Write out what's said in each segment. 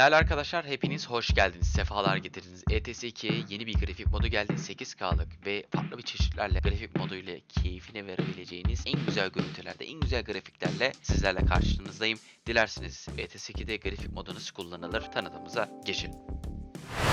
Değerli arkadaşlar hepiniz hoş geldiniz. Sefalar getirdiniz. ETS 2'ye yeni bir grafik modu geldi. 8K'lık ve farklı bir çeşitlerle grafik modu ile keyfine verebileceğiniz en güzel görüntülerde, en güzel grafiklerle sizlerle karşınızdayım. Dilerseniz ETS 2'de grafik modu nasıl kullanılır tanıtımıza geçelim.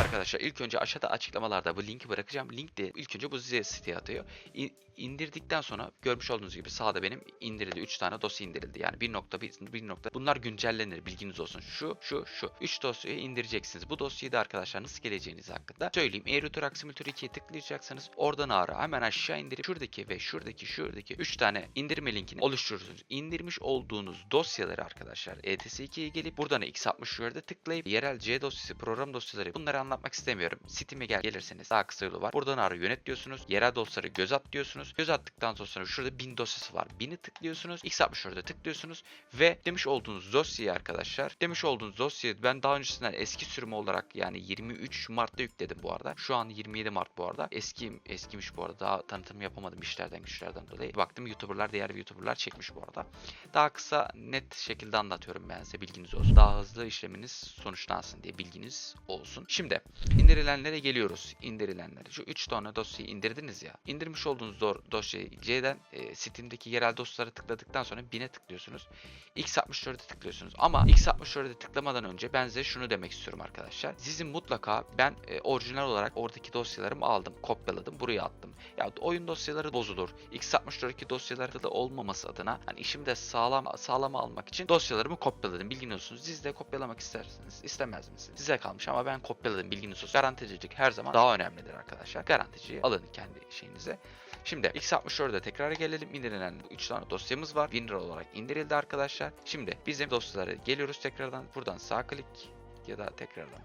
Arkadaşlar ilk önce aşağıda açıklamalarda bu linki bırakacağım. Link de ilk önce bu size siteye atıyor. İ- indirdikten sonra görmüş olduğunuz gibi sağda benim indirildi. 3 tane dosya indirildi. Yani 1.1 1. nokta- Bunlar güncellenir bilginiz olsun. Şu şu şu. 3 dosyayı indireceksiniz. Bu dosyayı da arkadaşlar nasıl geleceğiniz hakkında söyleyeyim. Erutor Simulator 2'ye tıklayacaksınız. Oradan ara hemen aşağı indirip şuradaki ve şuradaki şuradaki 3 tane indirme linkini oluşturursunuz. İndirmiş olduğunuz dosyaları arkadaşlar ETS 2'ye gelip buradan x60 yerde tıklayıp yerel C dosyası, program dosyaları bunları anlatmak istemiyorum. Steam'e gel gelirseniz daha kısa yolu var. Buradan ara yönet diyorsunuz. Yerel dosyaları göz at diyorsunuz. Göz attıktan sonra şurada 1000 dosyası var. 1000'i tıklıyorsunuz. x64'e tıklıyorsunuz ve demiş olduğunuz dosyayı arkadaşlar demiş olduğunuz dosyayı ben daha öncesinden eski sürüm olarak yani 23 Mart'ta yükledim bu arada. Şu an 27 Mart bu arada. Eski eskimiş bu arada. Daha tanıtım yapamadım işlerden güçlerden dolayı. Baktım YouTuber'lar diğer YouTuber'lar çekmiş bu arada. Daha kısa net şekilde anlatıyorum ben size bilginiz olsun. Daha hızlı işleminiz sonuçlansın diye bilginiz olsun. Şimdi indirilenlere geliyoruz. İndirilenlere. Şu 3 tane dosyayı indirdiniz ya. İndirmiş olduğunuz do- dosyayı C'den e, Steam'deki yerel dosyalara tıkladıktan sonra 1000'e tıklıyorsunuz. X64'e tıklıyorsunuz. Ama X64'e tıklamadan önce ben size şunu demek istiyorum arkadaşlar. Sizin mutlaka ben e, orijinal olarak oradaki dosyalarımı aldım, kopyaladım, buraya attım. Ya oyun dosyaları bozulur. X64'deki dosyalarda da olmaması adına hani işimi de sağlam sağlama almak için dosyalarımı kopyaladım. Bilginiz olsun. Siz de kopyalamak istersiniz, istemez misiniz? Size kalmış ama ben kopyaladım. Bilginiz olsun. Garanticilik her zaman daha önemlidir arkadaşlar. Garanticiyi alın kendi şeyinize. Şimdi X64'de tekrar gelelim. İndirilen 3 tane dosyamız var. WinRAR olarak indirildi arkadaşlar. Şimdi bizim dosyalara geliyoruz tekrardan. Buradan sağ klik ya da tekrardan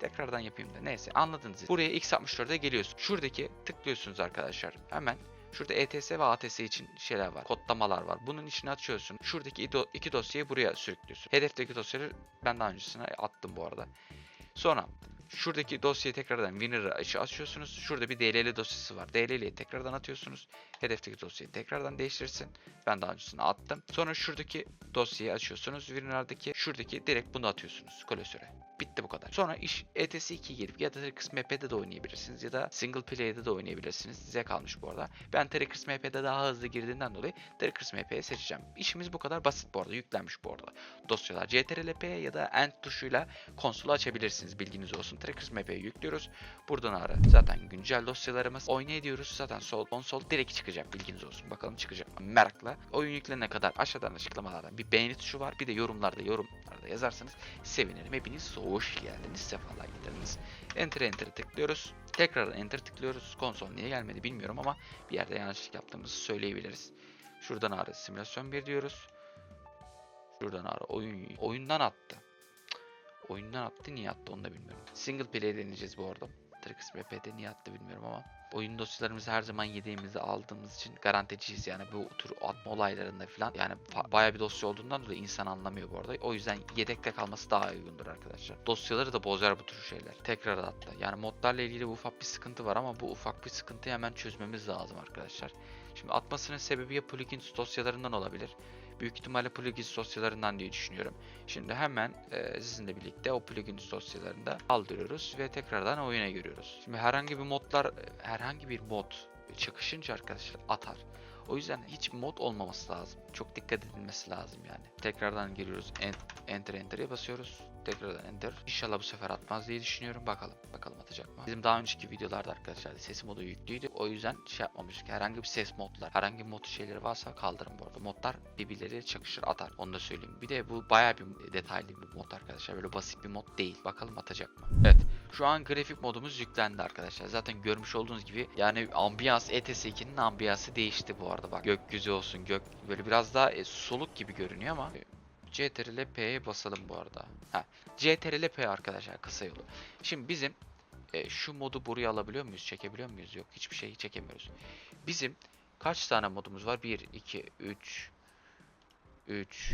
Tekrardan yapayım da neyse anladınız. Buraya X64'e geliyorsun. Şuradaki tıklıyorsunuz arkadaşlar. Hemen Şurada ETS ve ATS için şeyler var. Kodlamalar var. Bunun içine açıyorsun. Şuradaki iki dosyayı buraya sürüklüyorsun. Hedefteki dosyaları ben daha öncesine attım bu arada. Sonra şuradaki dosyayı tekrardan WinRAR açı açıyorsunuz. Şurada bir DLL dosyası var. DLL'yi tekrardan atıyorsunuz. Hedefteki dosyayı tekrardan değiştirsin. Ben daha öncesine attım. Sonra şuradaki dosyayı açıyorsunuz. WinRAR'daki şuradaki direkt bunu atıyorsunuz klasöre. Bitti bu kadar. Sonra iş ETS 2'ye girip ya da Terracris MP'de de oynayabilirsiniz ya da single play'de de oynayabilirsiniz. Size kalmış bu arada. Ben Terracris MP'de daha hızlı girdiğinden dolayı Terracris MP'yi seçeceğim. İşimiz bu kadar basit bu arada. Yüklenmiş bu arada. Dosyalar CTRL-P ya da End tuşuyla konsolu açabilirsiniz. Bilginiz olsun. Terracris MP'yi yüklüyoruz. Buradan ara. Zaten güncel dosyalarımız. Diyoruz. Zaten sol konsol direkt çıkacak. Bilginiz olsun. Bakalım çıkacak mı? Merakla. Oyun yüklenene kadar aşağıdan açıklamalardan bir beğeni tuşu var. Bir de yorumlarda yorumlarda yazarsanız sevinirim. Hepiniz hoş geldiniz. Sefalar getirdiniz. Enter enter tıklıyoruz. Tekrardan enter tıklıyoruz. Konsol niye gelmedi bilmiyorum ama bir yerde yanlışlık yaptığımızı söyleyebiliriz. Şuradan ara simülasyon 1 diyoruz. Şuradan ara oyun oyundan attı. Oyundan attı niye attı onu da bilmiyorum. Single play deneyeceğiz bu arada. Trix MP'de niye attı bilmiyorum ama oyun dosyalarımızı her zaman yediğimizde aldığımız için garanticiyiz yani bu tür atma olaylarında falan yani fa- bayağı bir dosya olduğundan dolayı insan anlamıyor bu arada. O yüzden yedekte kalması daha uygundur arkadaşlar. Dosyaları da bozar bu tür şeyler. Tekrar atla. Yani modlarla ilgili ufak bir sıkıntı var ama bu ufak bir sıkıntıyı hemen çözmemiz lazım arkadaşlar. Şimdi atmasının sebebi ya plugins dosyalarından olabilir. Büyük ihtimalle plugins dosyalarından diye düşünüyorum. Şimdi hemen e, sizinle birlikte o plugins dosyalarını da kaldırıyoruz ve tekrardan oyuna giriyoruz. Şimdi herhangi bir modlar, herhangi bir mod çakışınca arkadaşlar atar. O yüzden hiç mod olmaması lazım. Çok dikkat edilmesi lazım yani. Tekrardan giriyoruz. En- Enter Enter'e basıyoruz. Tekrardan Enter. İnşallah bu sefer atmaz diye düşünüyorum. Bakalım. Bakalım atacak mı? Bizim daha önceki videolarda arkadaşlar ses modu yüklüydü. O yüzden şey yapmamıştık. Herhangi bir ses modlar, herhangi bir mod şeyleri varsa kaldırın bu arada. Modlar birbirleriyle çakışır atar. Onu da söyleyeyim. Bir de bu bayağı bir detaylı bir mod arkadaşlar. Böyle basit bir mod değil. Bakalım atacak mı? Evet. Şu an grafik modumuz yüklendi arkadaşlar. Zaten görmüş olduğunuz gibi yani ambiyans ETS 2'nin ambiyansı değişti bu arada bak. Gökyüzü olsun gök böyle biraz daha e, soluk gibi görünüyor ama CTRL P'ye basalım bu arada. Ha, CTRL P arkadaşlar kısa yolu. Şimdi bizim e, şu modu buraya alabiliyor muyuz? Çekebiliyor muyuz? Yok hiçbir şey çekemiyoruz. Bizim kaç tane modumuz var? 1, 2, 3, 3,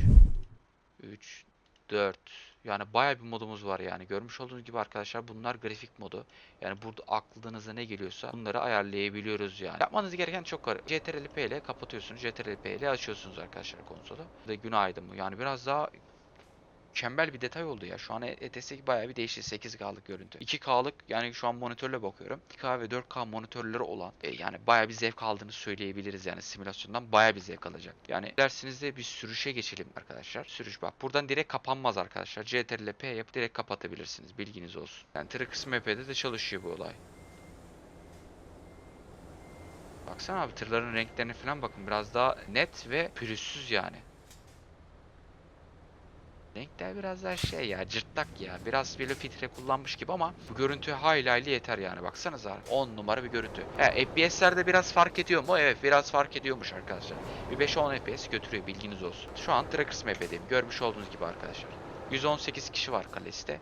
3, 4. Yani bayağı bir modumuz var yani. Görmüş olduğunuz gibi arkadaşlar bunlar grafik modu. Yani burada aklınıza ne geliyorsa bunları ayarlayabiliyoruz yani. Yapmanız gereken çok var. CTRL P ile kapatıyorsunuz. CTRL P ile açıyorsunuz arkadaşlar konsolu. Ve günaydın mı? Yani biraz daha mükemmel bir detay oldu ya. Şu an ETS bayağı bir değişti. 8K'lık görüntü. 2K'lık yani şu an monitörle bakıyorum. 2K ve 4K monitörleri olan e, yani bayağı bir zevk aldığını söyleyebiliriz yani simülasyondan bayağı bir zevk alacak. Yani dersiniz de bir sürüşe geçelim arkadaşlar. Sürüş bak. Buradan direkt kapanmaz arkadaşlar. CTRL P yapıp direkt kapatabilirsiniz. Bilginiz olsun. Yani Trax MP'de de çalışıyor bu olay. Baksana abi tırların renklerine falan bakın. Biraz daha net ve pürüzsüz yani. Renkler biraz daha şey ya cırtlak ya. Biraz böyle filtre kullanmış gibi ama bu görüntü hayli hayli yeter yani. Baksanıza 10 numara bir görüntü. He, FPS'lerde biraz fark ediyor mu? Evet biraz fark ediyormuş arkadaşlar. Bir 5-10 FPS götürüyor bilginiz olsun. Şu an Trackers MP'deyim. Görmüş olduğunuz gibi arkadaşlar. 118 kişi var kaleste.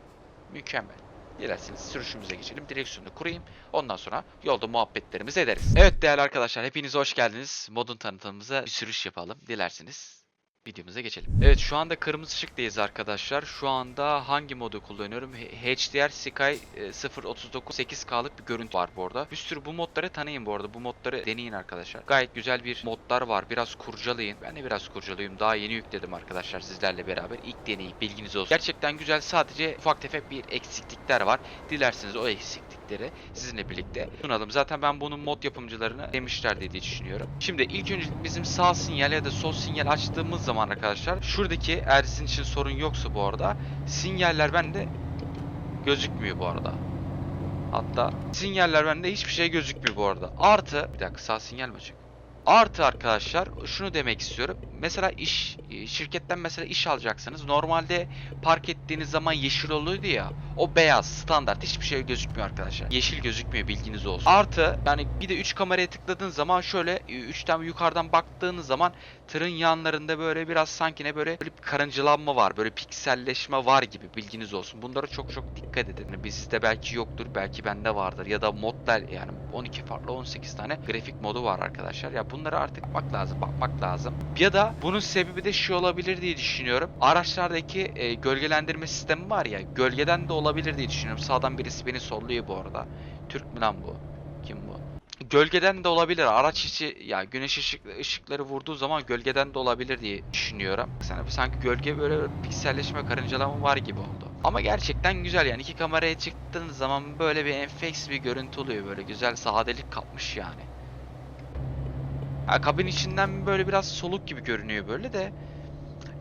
Mükemmel. Dilerseniz sürüşümüze geçelim. Direksiyonu kurayım. Ondan sonra yolda muhabbetlerimizi ederiz. Evet değerli arkadaşlar hepiniz hoş geldiniz. Modun tanıtımımıza bir sürüş yapalım. Dilerseniz videomuza geçelim. Evet şu anda kırmızı ışıktayız arkadaşlar. Şu anda hangi modu kullanıyorum? HDR Sky e, 039 8K'lık bir görüntü var bu arada. Bir sürü bu modları tanıyın bu arada. Bu modları deneyin arkadaşlar. Gayet güzel bir modlar var. Biraz kurcalayın. Ben de biraz kurcalayayım. Daha yeni yükledim arkadaşlar sizlerle beraber. İlk deneyim. Bilginiz olsun. Gerçekten güzel. Sadece ufak tefek bir eksiklikler var. Dilerseniz o eksiklikleri sizinle birlikte sunalım. Zaten ben bunun mod yapımcılarını demişler diye düşünüyorum. Şimdi ilk önce bizim sağ sinyal ya da sol sinyal açtığımız zaman arkadaşlar şuradaki eğer sizin için sorun yoksa bu arada sinyaller bende gözükmüyor bu arada. Hatta sinyaller bende hiçbir şey gözükmüyor bu arada. Artı bir dakika sağ sinyal mi açık? Artı arkadaşlar şunu demek istiyorum. Mesela iş e, şirketten mesela iş alacaksınız. Normalde park ettiğiniz zaman yeşil oluyordu ya. O beyaz standart hiçbir şey gözükmüyor arkadaşlar. Yeşil gözükmüyor bilginiz olsun. Artı yani bir de 3 kameraya tıkladığın zaman şöyle 3 tane yukarıdan baktığınız zaman tırın yanlarında böyle biraz sanki ne böyle, böyle bir karıncalanma var. Böyle pikselleşme var gibi bilginiz olsun. Bunlara çok çok dikkat edin. Bizde belki yoktur belki bende vardır. Ya da modlar yani 12 farklı 18 tane grafik modu var arkadaşlar. Ya bunlara artık bakmak lazım bakmak lazım. Ya da bunun sebebi de şu olabilir diye düşünüyorum. Araçlardaki e, gölgelendirme sistemi var ya gölgeden de olabilir diye düşünüyorum. Sağdan birisi beni solluyor bu arada. Türk mü lan bu? Kim bu? Gölgeden de olabilir. Araç içi ya güneş ışık, ışıkları vurduğu zaman gölgeden de olabilir diye düşünüyorum. Sana sanki gölge böyle pikselleşme, karıncalama var gibi oldu. Ama gerçekten güzel yani iki kameraya çıktığınız zaman böyle bir enfes bir görüntü oluyor böyle güzel sadelik kapmış yani. Ha, kabin içinden böyle biraz soluk gibi görünüyor böyle de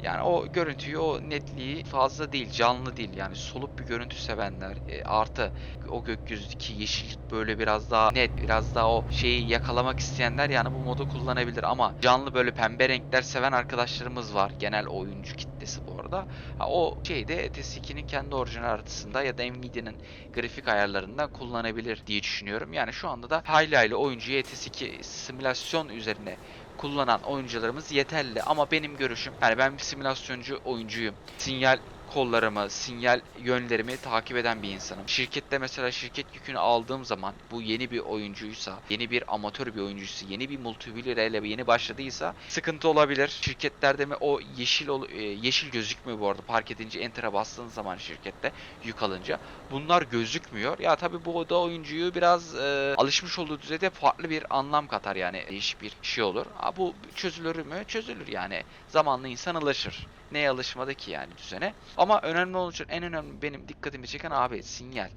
yani o görüntüyü, o netliği fazla değil, canlı değil. Yani soluk bir görüntü sevenler, e, artı o gökyüzündeki yeşillik böyle biraz daha net, biraz daha o şeyi yakalamak isteyenler yani bu modu kullanabilir. Ama canlı böyle pembe renkler seven arkadaşlarımız var. Genel oyuncu kitlesi bu arada. Ha, o şeyde ETS2'nin kendi orijinal haritasında ya da Nvidia'nın grafik ayarlarından kullanabilir diye düşünüyorum. Yani şu anda da hayli hayli oyuncuyu ETS2 simülasyon üzerine kullanan oyuncularımız yeterli ama benim görüşüm yani ben bir simülasyoncu oyuncuyum. Sinyal kollarımı, sinyal yönlerimi takip eden bir insanım. Şirkette mesela şirket yükünü aldığım zaman bu yeni bir oyuncuysa, yeni bir amatör bir oyuncuysa, yeni bir multiplayer yeni başladıysa sıkıntı olabilir. Şirketlerde mi o yeşil e, yeşil gözükmüyor bu arada. Park edince enter'a bastığın zaman şirkette yük alınca bunlar gözükmüyor. Ya tabii bu da oyuncuyu biraz e, alışmış olduğu düzeyde farklı bir anlam katar yani değişik bir şey olur. Ha, bu çözülür mü? Çözülür yani. Zamanla insan alışır. Neye alışmadı ki yani düzene. Ama önemli için en önemli benim dikkatimi çeken abi sinyal.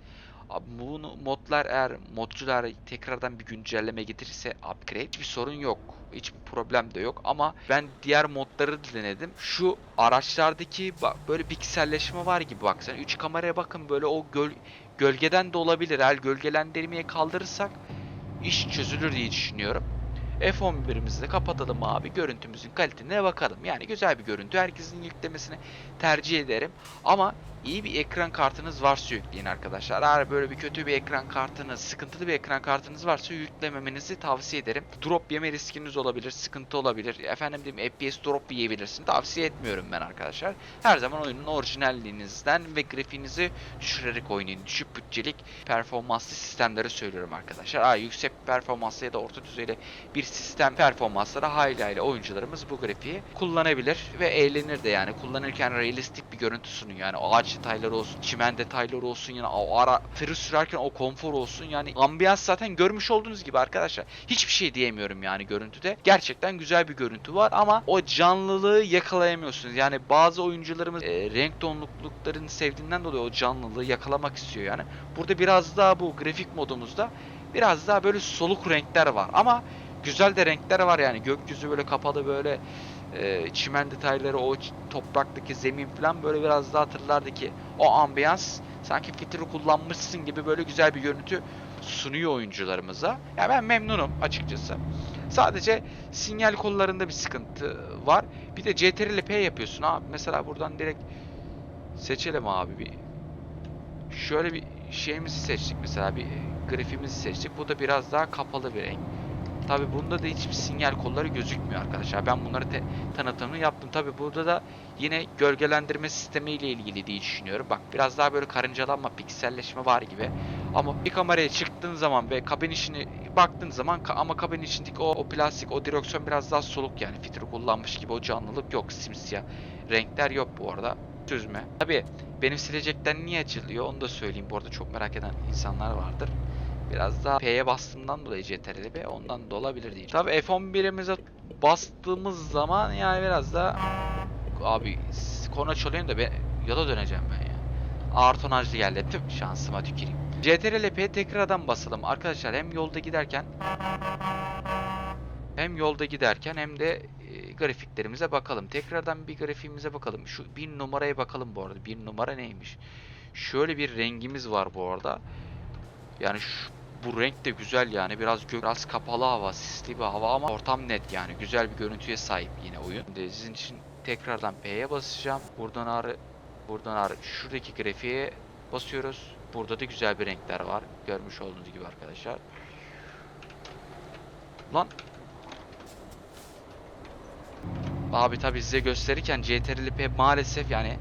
Abi bunu modlar eğer modcular tekrardan bir güncelleme getirirse upgrade bir sorun yok. Hiçbir problem de yok ama ben diğer modları denedim. Şu araçlardaki bak böyle pikselleşme var gibi bak sen 3 kameraya bakın böyle o göl, gölgeden de olabilir. Eğer gölgelendirmeyi kaldırırsak iş çözülür diye düşünüyorum. F11'imizi de kapatalım abi. Görüntümüzün kalitesine bakalım. Yani güzel bir görüntü. Herkesin yüklemesini tercih ederim. Ama iyi bir ekran kartınız varsa yükleyin arkadaşlar. Eğer böyle bir kötü bir ekran kartınız, sıkıntılı bir ekran kartınız varsa yüklememenizi tavsiye ederim. Drop yeme riskiniz olabilir, sıkıntı olabilir. Efendim diyeyim FPS drop yiyebilirsin. Tavsiye etmiyorum ben arkadaşlar. Her zaman oyunun orijinalliğinizden ve grafiğinizi düşürerek oynayın. Düşük bütçelik performanslı sistemleri söylüyorum arkadaşlar. Aa, yüksek performanslı ya da orta düzeyli bir sistem performansları hayli oyuncularımız bu grafiği kullanabilir ve eğlenir de yani kullanırken realistik bir görüntü sunuyor. Yani ağaç detayları olsun, çimen detayları olsun yani o ara tırı sürerken o konfor olsun yani ambiyans zaten görmüş olduğunuz gibi arkadaşlar. Hiçbir şey diyemiyorum yani görüntüde. Gerçekten güzel bir görüntü var ama o canlılığı yakalayamıyorsunuz. Yani bazı oyuncularımız e, renk donlukluklarını sevdiğinden dolayı o canlılığı yakalamak istiyor yani. Burada biraz daha bu grafik modumuzda biraz daha böyle soluk renkler var ama güzel de renkler var yani gökyüzü böyle kapalı böyle e, çimen detayları o topraktaki zemin falan böyle biraz daha hatırlardaki o ambiyans sanki filtre kullanmışsın gibi böyle güzel bir görüntü sunuyor oyuncularımıza. Ya ben memnunum açıkçası. Sadece sinyal kollarında bir sıkıntı var. Bir de CTRL P yapıyorsun abi. Mesela buradan direkt seçelim abi bir. Şöyle bir şeyimizi seçtik mesela bir grafiğimizi seçtik. Bu da biraz daha kapalı bir renk. Tabi bunda da hiçbir sinyal kolları gözükmüyor arkadaşlar. Ben bunları te- tanıtımını yaptım. Tabi burada da yine gölgelendirme sistemi ile ilgili diye düşünüyorum. Bak biraz daha böyle karıncalanma, pikselleşme var gibi. Ama bir kameraya çıktığın zaman ve kabin içine baktığın zaman ama kabin içindeki o, o plastik, o direksiyon biraz daha soluk yani. Filtre kullanmış gibi o canlılık yok. Simsiyah renkler yok bu arada. Süzme. Tabi benim silecekten niye açılıyor onu da söyleyeyim. Bu arada çok merak eden insanlar vardır. Biraz daha P'ye bastığımdan dolayı CTRL B ondan da olabilir diyeceğim. Tabi F11'imize bastığımız zaman yani biraz da abi korna çalıyorum da ben yola döneceğim ben ya. Ağır tonajlı geldi. Tüh şansıma tüküreyim. CTRL P tekrardan basalım. Arkadaşlar hem yolda giderken hem yolda giderken hem de e, grafiklerimize bakalım. Tekrardan bir grafiğimize bakalım. Şu bir numaraya bakalım bu arada. Bir numara neymiş? Şöyle bir rengimiz var bu arada. Yani şu, bu renk de güzel yani. Biraz gök, biraz kapalı hava, sisli bir hava ama ortam net yani. Güzel bir görüntüye sahip yine oyun. Şimdi sizin için tekrardan P'ye basacağım. Buradan ağrı, buradan ağrı. Şuradaki grafiğe basıyoruz. Burada da güzel bir renkler var. Görmüş olduğunuz gibi arkadaşlar. Lan Abi tabi size gösterirken CTRL P maalesef yani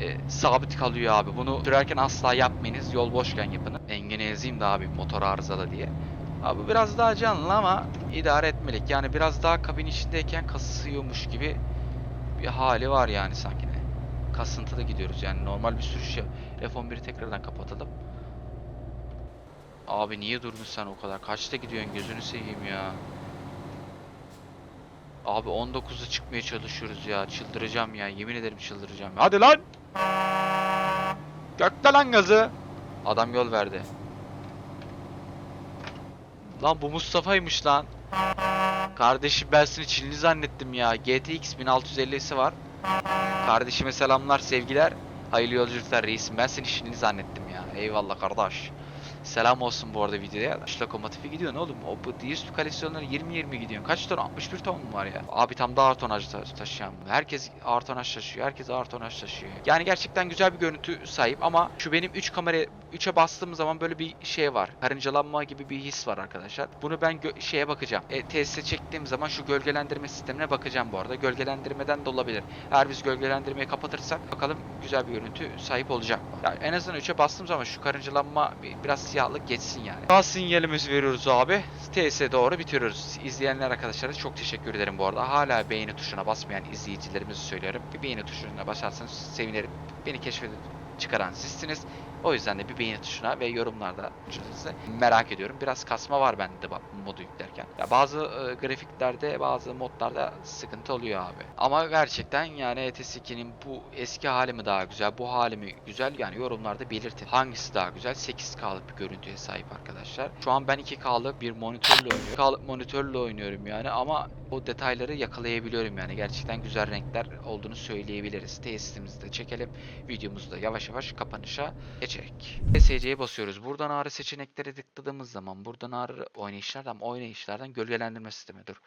e, sabit kalıyor abi. Bunu sürerken asla yapmayınız. Yol boşken yapın. Engini ezeyim de abi motor arızalı diye. Abi biraz daha canlı ama idare etmelik. Yani biraz daha kabin içindeyken kasıyormuş gibi bir hali var yani sanki de. Kasıntılı gidiyoruz yani normal bir sürüş ya. F11'i tekrardan kapatalım. Abi niye durdun sen o kadar? Kaçta gidiyorsun gözünü seveyim ya. Abi 19'a çıkmaya çalışıyoruz ya. Çıldıracağım ya. Yemin ederim çıldıracağım. Hadi lan! Gökte lan gazı. Adam yol verdi. Lan bu Mustafa'ymış lan. Kardeşim ben seni Çinli zannettim ya. GTX 1650'si var. Kardeşime selamlar, sevgiler. Hayırlı yolculuklar reisim. Ben seni Çinli zannettim ya. Eyvallah kardeş. Selam olsun bu arada videoya. Şu lokomotifi gidiyorsun oğlum. O bu D100 koleksiyonları 20-20 gidiyorsun. Kaç ton? 61 ton mu var ya? Abi tam da ağır tonaj ta- taşıyan. Herkes ağır tonaj taşıyor. Herkes ağır tonaj taşıyor. Yani gerçekten güzel bir görüntü sahip ama şu benim 3 kamera 3'e bastığım zaman böyle bir şey var. Karıncalanma gibi bir his var arkadaşlar. Bunu ben şeye bakacağım. E, tesise çektiğim zaman şu gölgelendirme sistemine bakacağım bu arada. Gölgelendirmeden de olabilir. Eğer biz gölgelendirmeyi kapatırsak bakalım güzel bir görüntü sahip olacak? Yani en azından 3'e bastığım zaman şu karıncalanma bir- biraz siyahlık geçsin yani. Sağ sinyalimizi veriyoruz abi. TS'e doğru bitiriyoruz. İzleyenler arkadaşlara çok teşekkür ederim bu arada. Hala beğeni tuşuna basmayan izleyicilerimizi söylüyorum. Bir beğeni tuşuna basarsanız sevinirim. Beni keşfedip çıkaran sizsiniz. O yüzden de bir beğeni tuşuna ve yorumlarda düşüncenizi merak ediyorum. Biraz kasma var bende bu modu yüklerken. Ya bazı e, grafiklerde, bazı modlarda sıkıntı oluyor abi. Ama gerçekten yani ETS 2'nin bu eski hali mi daha güzel, bu hali mi güzel yani yorumlarda belirtin. Hangisi daha güzel? 8K'lık bir görüntüye sahip arkadaşlar. Şu an ben 2K'lık bir monitörle oynuyorum. 2K'lık monitörle oynuyorum yani ama o detayları yakalayabiliyorum yani. Gerçekten güzel renkler olduğunu söyleyebiliriz. Testimizi de çekelim. Videomuzu da yavaş yavaş kapanışa geçerek. SC'ye basıyoruz. Buradan ağrı seçenekleri tıkladığımız zaman buradan ağrı oynayışlardan oynayışlardan gölgelendirme sistemi. Dur.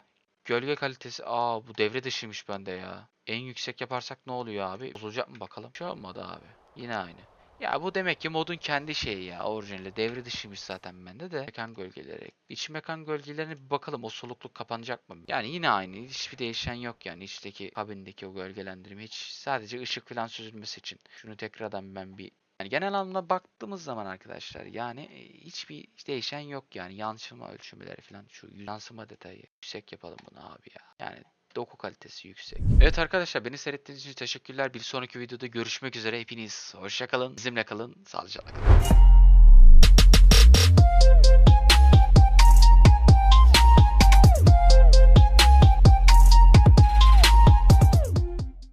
Gölge kalitesi aa bu devre dışıymış bende ya. En yüksek yaparsak ne oluyor abi? Bozulacak mı bakalım. Şey olmadı abi. Yine aynı. Ya bu demek ki modun kendi şeyi ya orijinali. Devre dışıymış zaten bende de. Mekan gölgeleri. İç mekan gölgelerine bir bakalım o solukluk kapanacak mı? Yani yine aynı. Hiçbir değişen yok yani içteki kabindeki o gölgelendirme. Hiç sadece ışık falan süzülmesi için. Şunu tekrardan ben bir yani genel anlamda baktığımız zaman arkadaşlar yani e, hiçbir değişen yok yani yansıma ölçümleri falan şu yansıma detayı yüksek yapalım bunu abi ya. Yani doku kalitesi yüksek. Evet arkadaşlar beni seyrettiğiniz için teşekkürler. Bir sonraki videoda görüşmek üzere. Hepiniz hoşça kalın. Bizimle kalın. Sağlıcakla kalın.